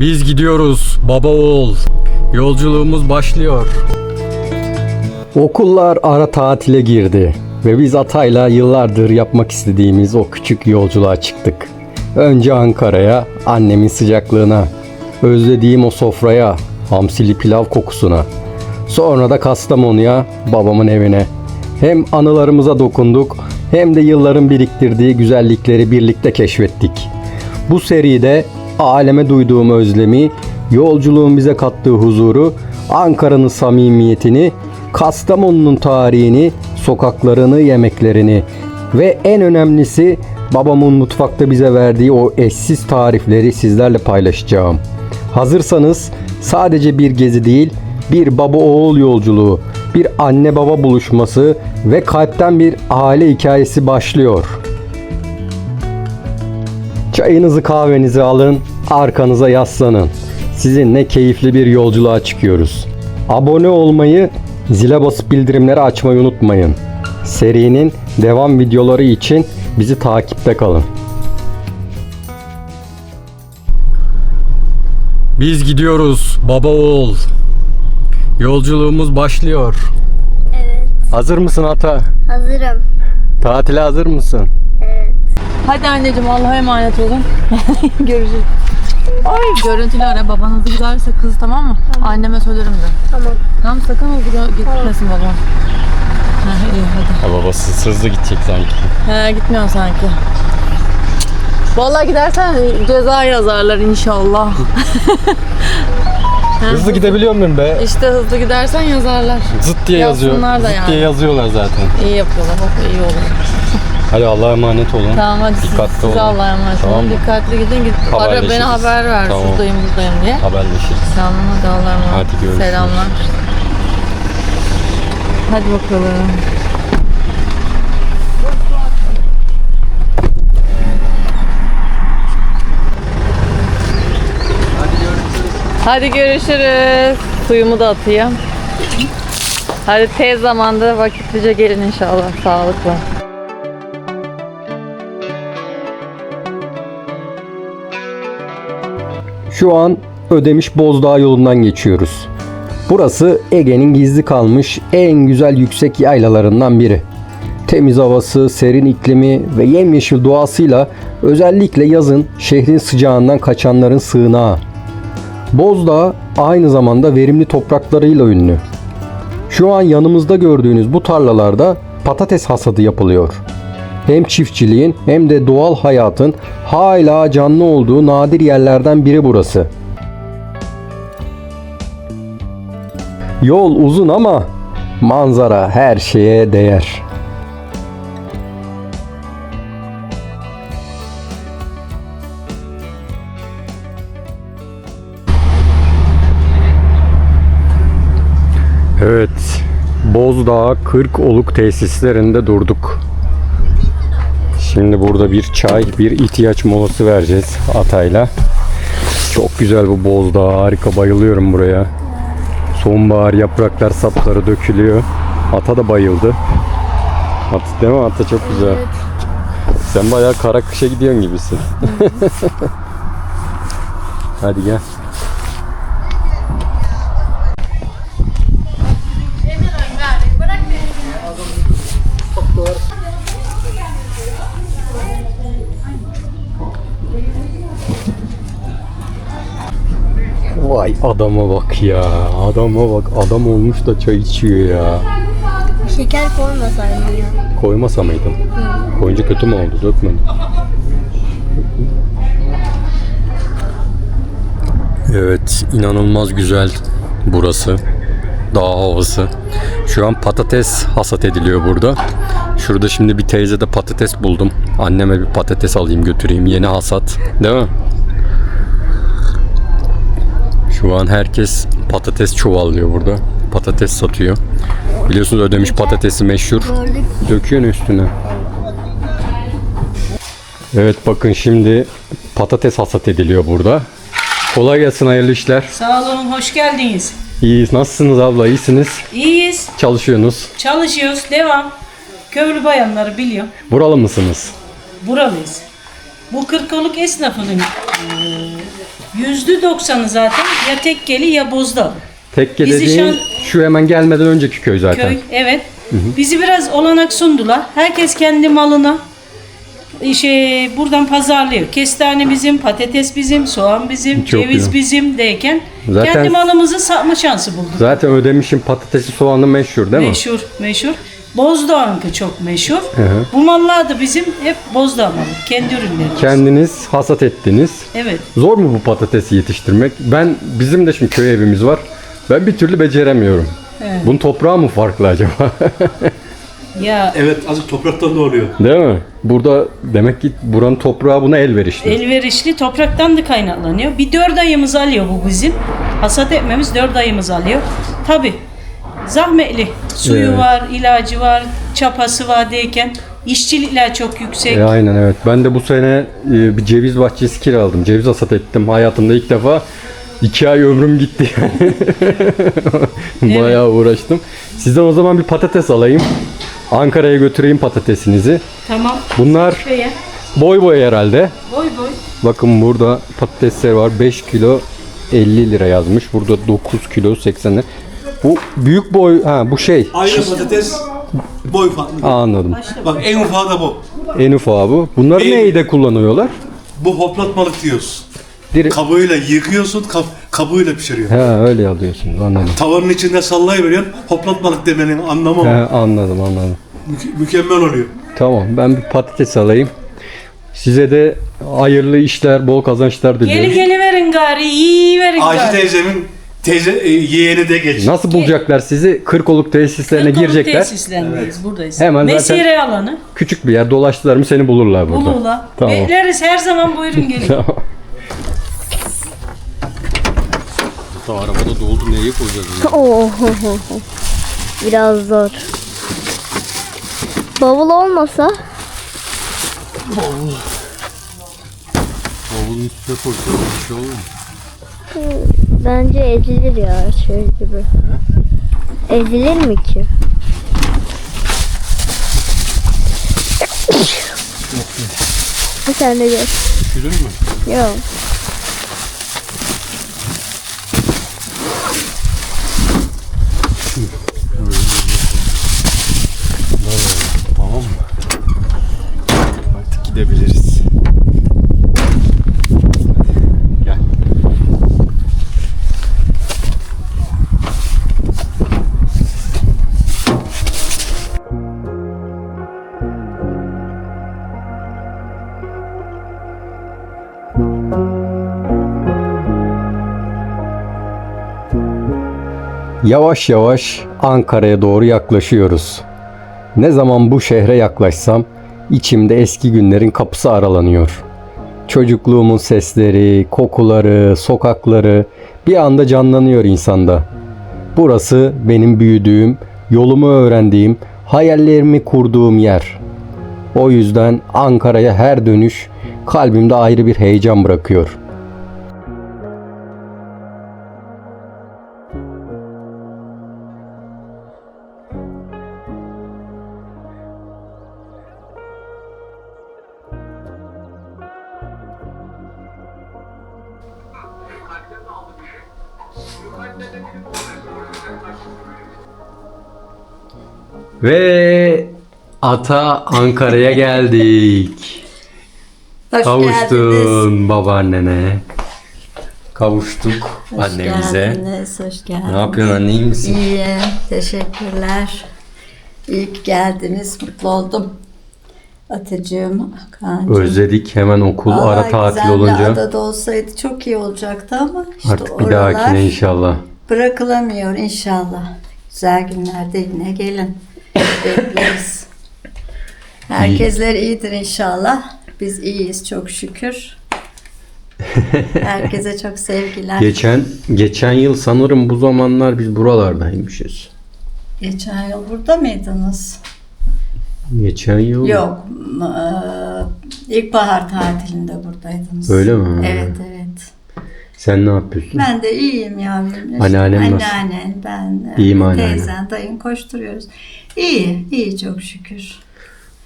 Biz gidiyoruz baba oğul. Yolculuğumuz başlıyor. Okullar ara tatile girdi ve biz Atay'la yıllardır yapmak istediğimiz o küçük yolculuğa çıktık. Önce Ankara'ya, annemin sıcaklığına, özlediğim o sofraya, hamsili pilav kokusuna. Sonra da Kastamonu'ya, babamın evine. Hem anılarımıza dokunduk hem de yılların biriktirdiği güzellikleri birlikte keşfettik. Bu seride aleme duyduğum özlemi, yolculuğun bize kattığı huzuru, Ankara'nın samimiyetini, Kastamonu'nun tarihini, sokaklarını, yemeklerini ve en önemlisi babamın mutfakta bize verdiği o eşsiz tarifleri sizlerle paylaşacağım. Hazırsanız sadece bir gezi değil, bir baba oğul yolculuğu, bir anne baba buluşması ve kalpten bir aile hikayesi başlıyor. Çayınızı kahvenizi alın, arkanıza yaslanın. Sizinle keyifli bir yolculuğa çıkıyoruz. Abone olmayı, zile basıp bildirimleri açmayı unutmayın. Serinin devam videoları için bizi takipte kalın. Biz gidiyoruz baba oğul. Yolculuğumuz başlıyor. Evet, Hazır mısın ata? hazırım. Tatile hazır mısın? Hadi anneciğim Allah'a emanet olun. Görüşürüz. Ay görüntülü ara babanızı giderse kız tamam mı? Anneme söylerim de. Tamam. Tamam sakın hızlı gitmesin babam. Ha, iyi hadi. Ha babası hızlı gidecek sanki. He gitmiyorsun sanki. Vallahi gidersen ceza yazarlar inşallah. Hızlı gidebiliyor muyum be? İşte hızlı gidersen yazarlar. Zıt diye yazıyor. Yazsınlar da Zıt yani. diye yazıyorlar zaten. İyi yapıyorlar. Oh iyi olur. Hadi Allah'a emanet olun. Tamam hadi siz, Dikkatli siz olun. Allah'a emanet Tamam olun. mı? Dikkatli gidin. Git. Ara Haberleşiriz. beni haber ver. Tamam. Şuradayım buradayım diye. Haberleşiriz. Tamam hadi Allah'a emanet. Hadi görüşürüz. Selamlar. Hadi bakalım. Hadi görüşürüz. Suyumu da atayım. Hadi tez zamanda vakitlice gelin inşallah. Sağlıklı. Şu an Ödemiş Bozdağ yolundan geçiyoruz. Burası Ege'nin gizli kalmış en güzel yüksek yaylalarından biri. Temiz havası, serin iklimi ve yemyeşil doğasıyla özellikle yazın şehrin sıcağından kaçanların sığınağı. Bozdağ aynı zamanda verimli topraklarıyla ünlü. Şu an yanımızda gördüğünüz bu tarlalarda patates hasadı yapılıyor. Hem çiftçiliğin hem de doğal hayatın hala canlı olduğu nadir yerlerden biri burası. Yol uzun ama manzara her şeye değer. Evet, Bozdağ 40 oluk tesislerinde durduk. Şimdi burada bir çay, bir ihtiyaç molası vereceğiz Atay'la. Çok güzel bu Bozdağ, harika bayılıyorum buraya. Sonbahar yapraklar sapları dökülüyor. Ata da bayıldı. At değil mi? Ata çok güzel. Sen bayağı kara kışa gidiyorsun gibisin. Hadi gel. Vay adama bak ya. Adama bak. Adam olmuş da çay içiyor ya. Şeker koymasaydın ya. Koymasa mıydın? Koyunca kötü mü oldu? Dökmedim. Evet, inanılmaz güzel burası. Dağ havası. Şu an patates hasat ediliyor burada. Şurada şimdi bir teyze de patates buldum. Anneme bir patates alayım götüreyim. Yeni hasat. Değil mi? Şu an herkes patates çuvallıyor burada. Patates satıyor. Biliyorsunuz ödemiş patatesi meşhur. Döküyorsun üstüne. Evet bakın şimdi patates hasat ediliyor burada. Kolay gelsin hayırlı işler. Sağ olun, hoş geldiniz. İyiyiz. Nasılsınız abla? İyisiniz. İyiyiz, Çalışıyorsunuz. çalışıyoruz, devam. Köylü bayanları biliyor. Buralı mısınız? Buralıyız. Bu Kırkoluk esnafının Yüzde doksanı zaten ya tekkeli ya bozdalı. Tekke Bizi dediğin şu şu hemen gelmeden önceki köy zaten. Köy, evet. Bizi biraz olanak sundular. Herkes kendi malına şey buradan pazarlıyor. Kestane bizim, patates bizim, soğan bizim, Çok ceviz güzel. bizim deyken Zaten- kendi malımızı satma şansı bulduk. Zaten ödemişim patatesi soğanı meşhur değil mi? Meşhur, meşhur. Bozdoğankı çok meşhur. hı. Bu mallar da bizim hep Bozdağ malı. Kendi ürünlerimiz. Kendiniz hasat ettiniz. Evet. Zor mu bu patatesi yetiştirmek? Ben bizim de şimdi köy evimiz var. Ben bir türlü beceremiyorum. Evet. Bunun toprağı mı farklı acaba? Ya Evet azıcık topraktan da oluyor. Değil mi? Burada demek ki buranın toprağı buna elverişli. elverişli topraktan da kaynaklanıyor. Bir dört ayımız alıyor bu bizim. Hasat etmemiz dört ayımız alıyor. Tabi zahmetli. Suyu Evet. var, ilacı var, çapası var deyken işçilikler çok yüksek. E, aynen evet. Ben de bu sene e, bir ceviz bahçesi kiraladım. Ceviz hasat ettim. Hayatımda ilk defa iki ay ömrüm gitti yani. Bayağı uğraştım. Sizden o zaman bir patates alayım. Ankara'ya götüreyim patatesinizi. Tamam. Bunlar boy boy herhalde. Boy boy. Bakın burada patatesler var. 5 kilo 50 lira yazmış. Burada 9 kilo 80 lira. Bu büyük boy ha bu şey. Aynı patates boy farklı. Anladım. Bak en ufağı da bu. En ufağı bu. Bunları Benim- neyde kullanıyorlar? Bu hoplatmalık diyoruz. Direkt Kabuğuyla yıkıyorsun, kab kabuğuyla pişiriyor. Ha öyle alıyorsunuz anladım. Tavanın içinde sallayıveriyorsun. Hoplatmalık demenin anlamı o. He, anladım anladım. Mü- mükemmel oluyor. Tamam ben bir patates alayım. Size de hayırlı işler, bol kazançlar Geli diliyorum. geli verin gari, iyi verin Ayşe gari. teyzemin teyze e, yeğeni de geç. Nasıl bulacaklar sizi? Kırkoluk tesislerine Kırkolu girecekler. Tesislendeyiz, buradayız. Hemen Mesire alanı. Küçük bir yer dolaştılar mı seni bulurlar burada. Ulula. Tamam. Bekleriz her zaman buyurun gelin. Tamam. arabada doldu nereye koyacağız Oo. Biraz zor. Bavul olmasa Bavulun üstüne koyacağız bir şey olur mu? Bence ezilir ya şey gibi. Ezilir mi ki? Bir sen de gör. Üşüdün mü? Yok. Tamam mı? Artık gidebiliriz. Yavaş yavaş Ankara'ya doğru yaklaşıyoruz. Ne zaman bu şehre yaklaşsam içimde eski günlerin kapısı aralanıyor. Çocukluğumun sesleri, kokuları, sokakları bir anda canlanıyor insanda. Burası benim büyüdüğüm, yolumu öğrendiğim, hayallerimi kurduğum yer. O yüzden Ankara'ya her dönüş kalbimde ayrı bir heyecan bırakıyor. Ve Ata Ankara'ya geldik. Hoş geldiniz. Kavuştun babaannene. Kavuştuk Hoş annemize. geldiniz, hoş geldiniz. Ne yapıyorsun anne iyi misin? İyiyim, teşekkürler. İyi ki geldiniz, mutlu oldum. Atıcığım, Kaan'cığım. Özledik hemen okul Vallahi ara tatil güzel bir olunca. adada olsaydı çok iyi olacaktı ama işte Artık bir oralar dahakine inşallah. bırakılamıyor inşallah. Güzel günlerde yine gelin. Bekleriz. Herkesler iyidir inşallah. Biz iyiyiz çok şükür. Herkese çok sevgiler. Geçen geçen yıl sanırım bu zamanlar biz buralardaymışız. Geçen yıl burada mıydınız? Geçen yıl. Yok. eee, İlkbahar tatilinde buradaydınız. Öyle mi? Evet evet. Sen ne yapıyorsun? Ben de iyiyim yavrum. Anneannem nasıl? Anneannen, ben, İyiyim e, anneanne. teyzen, dayın koşturuyoruz. İyi, iyi çok şükür.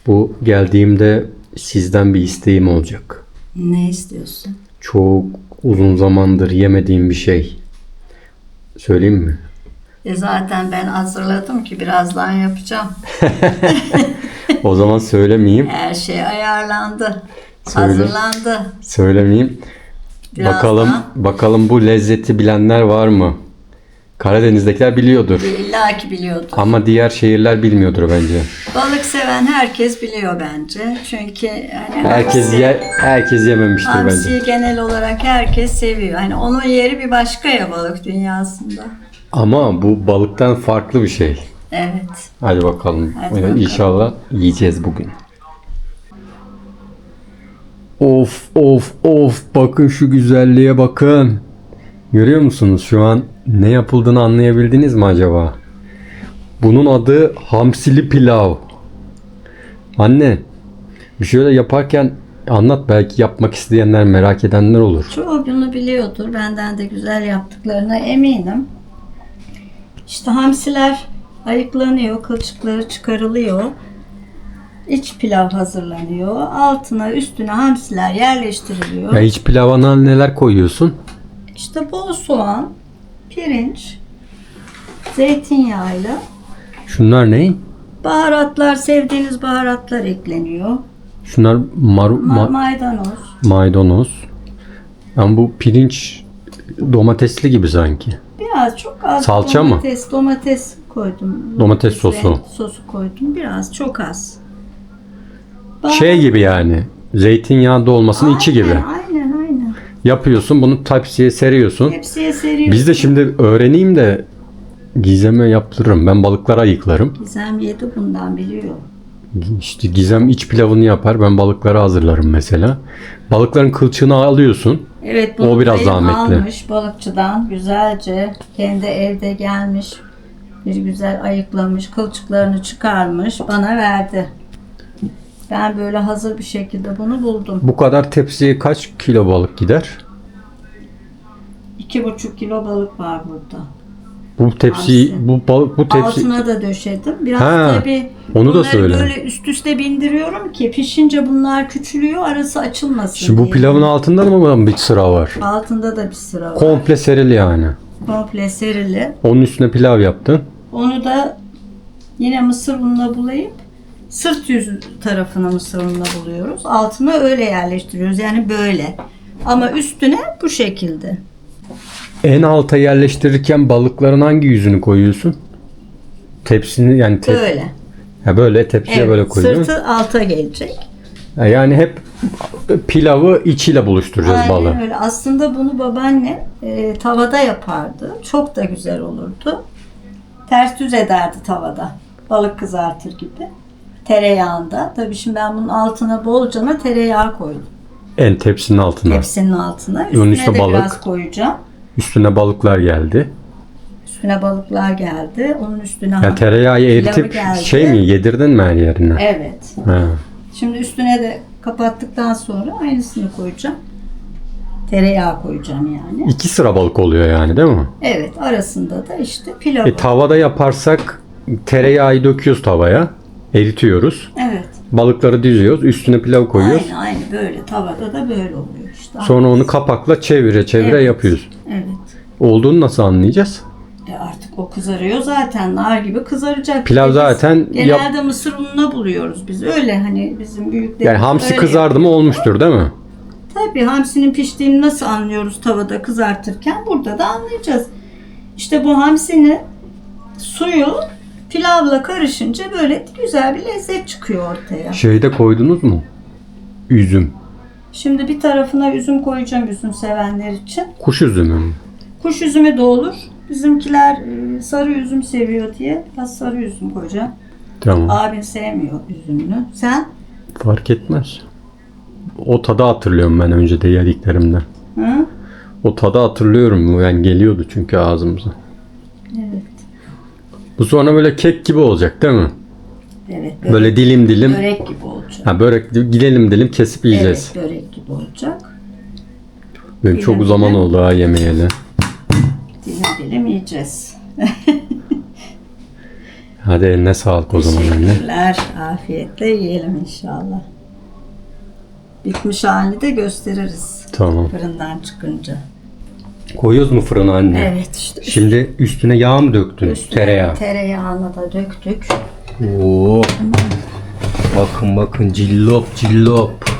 Bu geldiğimde sizden bir isteğim olacak. Ne istiyorsun? Çok uzun zamandır yemediğim bir şey. Söyleyeyim mi? E zaten ben hazırladım ki birazdan yapacağım. O zaman söylemeyeyim. Her şey ayarlandı. Söyle. Hazırlandı. Söylemeyeyim. Birazdan Bakalım bakalım bu lezzeti bilenler var mı? Karadeniz'dekiler biliyordur. İlla ki biliyordu. Ama diğer şehirler bilmiyordur bence. Balık seven herkes biliyor bence. Çünkü hani Herkes hamsi- ye, herkes yememiştir bence. Hamsiyi genel olarak herkes seviyor. Hani onun yeri bir başka ya balık dünyasında. Ama bu balıktan farklı bir şey. Evet. Hadi bakalım. Hadi bakalım. İnşallah yiyeceğiz bugün. Of of of bakın şu güzelliğe bakın. Görüyor musunuz şu an ne yapıldığını anlayabildiniz mi acaba? Bunun adı hamsili pilav. Anne bir şöyle yaparken anlat belki yapmak isteyenler merak edenler olur. Çoğu bunu biliyordur. Benden de güzel yaptıklarına eminim. İşte hamsiler ayıklanıyor, kılçıkları çıkarılıyor. İç pilav hazırlanıyor. Altına üstüne hamsiler yerleştiriliyor. Ya iç pilavına neler koyuyorsun? İşte bol soğan, pirinç, zeytinyağıyla Şunlar ne? baharatlar, sevdiğiniz baharatlar ekleniyor. Şunlar maru, Ma- ma- maydanoz. maydanoz. Ama bu pirinç domatesli gibi sanki. Biraz çok az Salça mı? domates, domates koydum. Domates sosu. Sosu koydum. Biraz çok az. Şey gibi yani. Zeytinyağı dolmasının içi gibi. Aynen aynen. Yapıyorsun bunu tepsiye seriyorsun. Hepsiye seriyorsun. Biz de şimdi öğreneyim de Gizem'e yaptırırım. Ben balıkları ayıklarım. Gizem yedi bundan biliyor. İşte Gizem iç pilavını yapar. Ben balıkları hazırlarım mesela. Balıkların kılçığını alıyorsun. Evet O biraz zahmetli. almış balıkçıdan güzelce kendi evde gelmiş bir güzel ayıklamış kılçıklarını çıkarmış bana verdi. Ben böyle hazır bir şekilde bunu buldum. Bu kadar tepsiye kaç kilo balık gider? İki buçuk kilo balık var burada. Bu tepsi, bu balık, bu tepsi. Altına da döşedim. Biraz Ha, tabii onu da bunları söyle. böyle üst üste bindiriyorum ki pişince bunlar küçülüyor arası açılmasın Şimdi bu diye. pilavın altında mı bir sıra var? Altında da bir sıra var. Komple serili yani. Komple serili. Onun üstüne pilav yaptın. Onu da yine mısır ununa bulayıp sırt yüzü tarafına mısır ununa buluyoruz. Altına öyle yerleştiriyoruz. Yani böyle. Ama üstüne bu şekilde. En alta yerleştirirken balıkların hangi yüzünü koyuyorsun? Tepsini yani tep- Böyle. Ha böyle tepsiye Evet, böyle koyuyorsun. sırtı alta gelecek. Yani hep pilavı içiyle buluşturacağız Aynen balığı. öyle. Aslında bunu babaanne e, tavada yapardı. Çok da güzel olurdu. Ters düz ederdi tavada. Balık kızartır gibi. Tereyağında. Tabii şimdi ben bunun altına bolcana tereyağı koydum. En tepsinin altına. Hepsinin altına. Üstüne de balık. biraz koyacağım. Üstüne balıklar geldi. Üstüne balıklar geldi. Onun üstüne Yani tereyağı eritip geldi. şey mi yedirdin mi her yerine? Evet. Ha. Şimdi üstüne de kapattıktan sonra aynısını koyacağım. Tereyağı koyacağım yani. İki sıra balık oluyor yani değil mi? Evet arasında da işte pilavı. E tavada yaparsak tereyağı döküyoruz tavaya. Eritiyoruz. evet. Balıkları diziyoruz. Üstüne pilav koyuyoruz. Aynı aynı böyle tavada da böyle oluyor işte. Sonra onu kapakla çevire çevire Evet. yapıyoruz. Evet. Olduğunu nasıl anlayacağız? E artık o kızarıyor zaten. Nar gibi kızaracak. Pilav E biz zaten Genelde mısır ununa buluyoruz biz. Öyle hani bizim büyüklerimiz Yani hamsi öyle kızardı mı olmuştur değil mi? Tabii hamsinin piştiğini nasıl anlıyoruz tavada kızartırken? Burada da anlayacağız. İşte bu hamsinin suyu pilavla karışınca böyle güzel bir lezzet çıkıyor ortaya. Şeyde koydunuz mu? Üzüm. Şimdi bir tarafına üzüm koyacağım üzüm sevenler için. Kuş üzümü mü? Kuş üzümü de olur. Bizimkiler e, sarı üzüm seviyor diye biraz sarı üzüm koyacağım. Tamam. Abin sevmiyor üzümünü. Sen? Fark etmez. O tadı hatırlıyorum ben önce de yediklerimden. Hı? O tadı hatırlıyorum. Yani geliyordu çünkü ağzımıza. Evet. Bu sonra böyle kek gibi olacak değil mi? Evet. Börek, Böyle dilim dilim. börek gibi olacak. Ha börek gidelim dilim kesip yiyeceğiz. Evet börek gibi olacak. Benim çok dilim zaman dilim. oldu ha yemeyeli. Dilim dilim yiyeceğiz. Hadi eline sağlık o zaman anne. Teşekkürler. Afiyetle yiyelim inşallah. Bitmiş halini de gösteririz Tamam. fırından çıkınca. Koyuyoruz mu fırına anne? Evet işte. Şimdi üstüne yağ mı döktün? Üstüne Tereyağı. Tereyağını da döktük. Oo. Bakın bakın cillop cillop.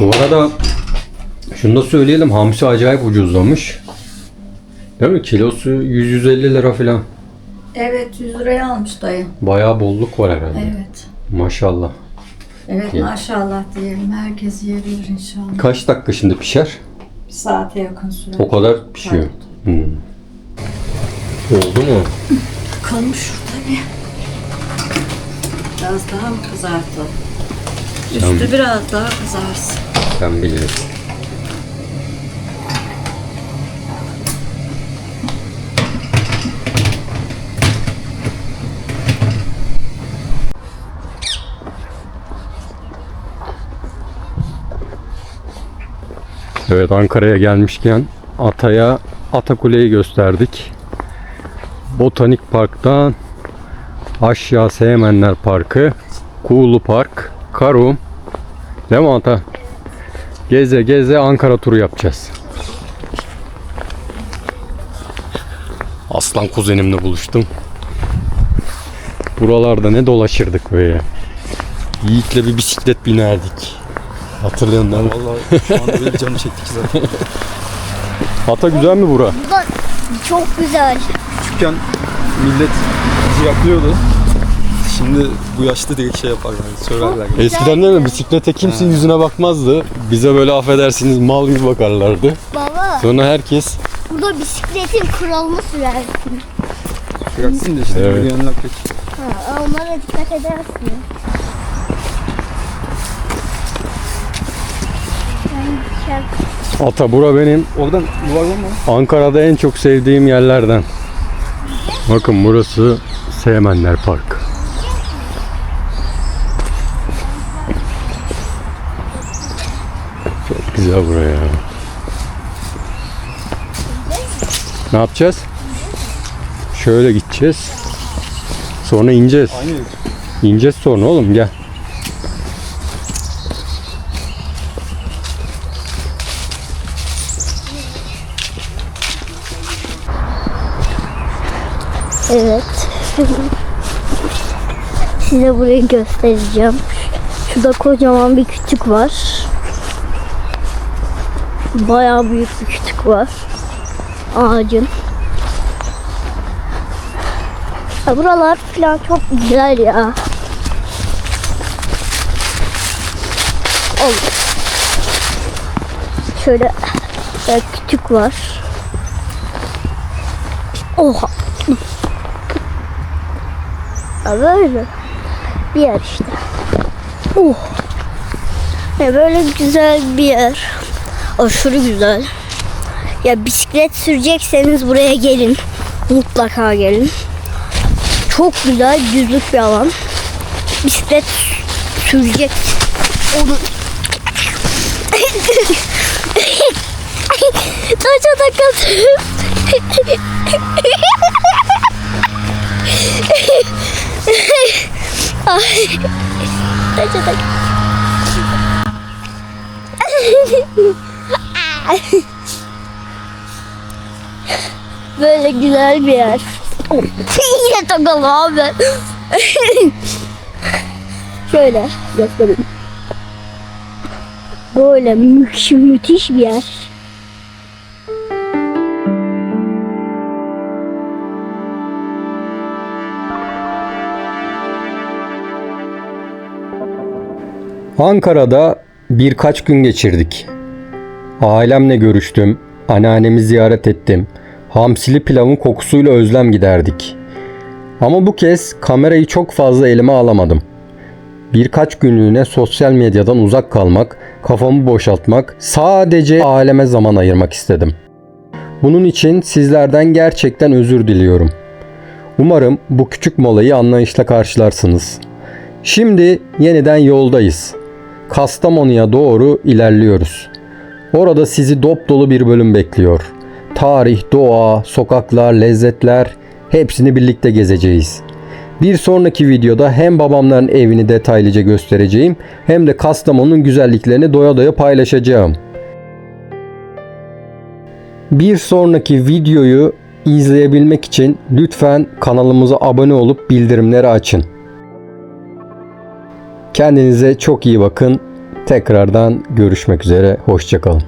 Bu arada şunu da söyleyelim hamsi acayip ucuzlamış. Değil mi? Kilosu 100-150 lira falan. Evet 100 liraya almış dayı. Bayağı bolluk var herhalde. Evet. Maşallah. Evet Ya. maşallah diyelim. Herkes yiyebilir inşallah. Kaç dakika şimdi pişer? Bir saate yakın sürer. O kadar pişiyor. Hmm. Oldu mu? Bakalım şurada bir. Biraz daha mı kızartalım? Üstü biraz daha kızarsın. Sen bilirsin. Evet Ankara'ya gelmişken Ata'ya Atakule'yi gösterdik. Botanik Park'tan aşağı Seymenler Parkı, Kuğulu Park, Karum, Değil mi Ata? Geze geze Ankara turu yapacağız. Aslan kuzenimle buluştum. Buralarda ne dolaşırdık böyle. Yiğit'le bir bisiklet binerdik. Hatırlıyorsun değil mi? Vallahi şu anda benim canım çekti ki zaten. Ata güzel mi bura? Bu da çok güzel. Küçükken millet bizi yaklıyordu. Şimdi bu yaşta direkt şey yapar yani söylerler. Yani. Eskiden değil mi? Bisiklete kimse yüzüne bakmazdı. Bize böyle affedersiniz mal gibi bakarlardı. Baba Sonra herkes burada bisikletin kuralını sürersin. Bıraksın da işte Evet. yürüyenler pek. Ha, onlara dikkat edersin. Ben Ata bura benim Oradan yuvarlan mı? Ankara'da en çok sevdiğim yerlerden. Bakın burası Seymenler Park. Çok güzel buraya. Ne yapacağız? Şöyle gideceğiz. Sonra ineceğiz. Aynı. İneceğiz sonra oğlum gel. Evet. Size burayı göstereceğim. Şurada kocaman bir kütük var. Bayağı büyük bir kütük var. Ağacın. Ya buralar falan çok güzel ya. Olur. Şöyle kütük var. Oha. Ya böyle bir yer işte. Oh. Ya böyle güzel bir yer. Aşırı güzel. Ya bisiklet sürecekseniz buraya gelin. Mutlaka gelin. Çok güzel düzlük bir alan. Bisiklet sürecek. Onu Taşa takıldım. Böyle güzel bir yer. Yine takıldı abi. Şöyle göstereyim. Böyle mü müthiş bir yer. Ankara'da birkaç gün geçirdik. Ailemle görüştüm, anneannemi ziyaret ettim. Hamsili pilavın kokusuyla özlem giderdik. Ama bu kez kamerayı çok fazla elime alamadım. Birkaç günlüğüne sosyal medyadan uzak kalmak, kafamı boşaltmak, sadece aileme zaman ayırmak istedim. Bunun için sizlerden gerçekten özür diliyorum. Umarım bu küçük molayı anlayışla karşılarsınız. Şimdi yeniden yoldayız. Kastamonu'ya doğru ilerliyoruz. Orada sizi dop dolu bir bölüm bekliyor. Tarih, doğa, sokaklar, lezzetler hepsini birlikte gezeceğiz. Bir sonraki videoda hem babamların evini detaylıca göstereceğim hem de Kastamonu'nun güzelliklerini doya doya paylaşacağım. Bir sonraki videoyu izleyebilmek için lütfen kanalımıza abone olup bildirimleri açın. Kendinize çok iyi bakın. Tekrardan görüşmek üzere. Hoşçakalın.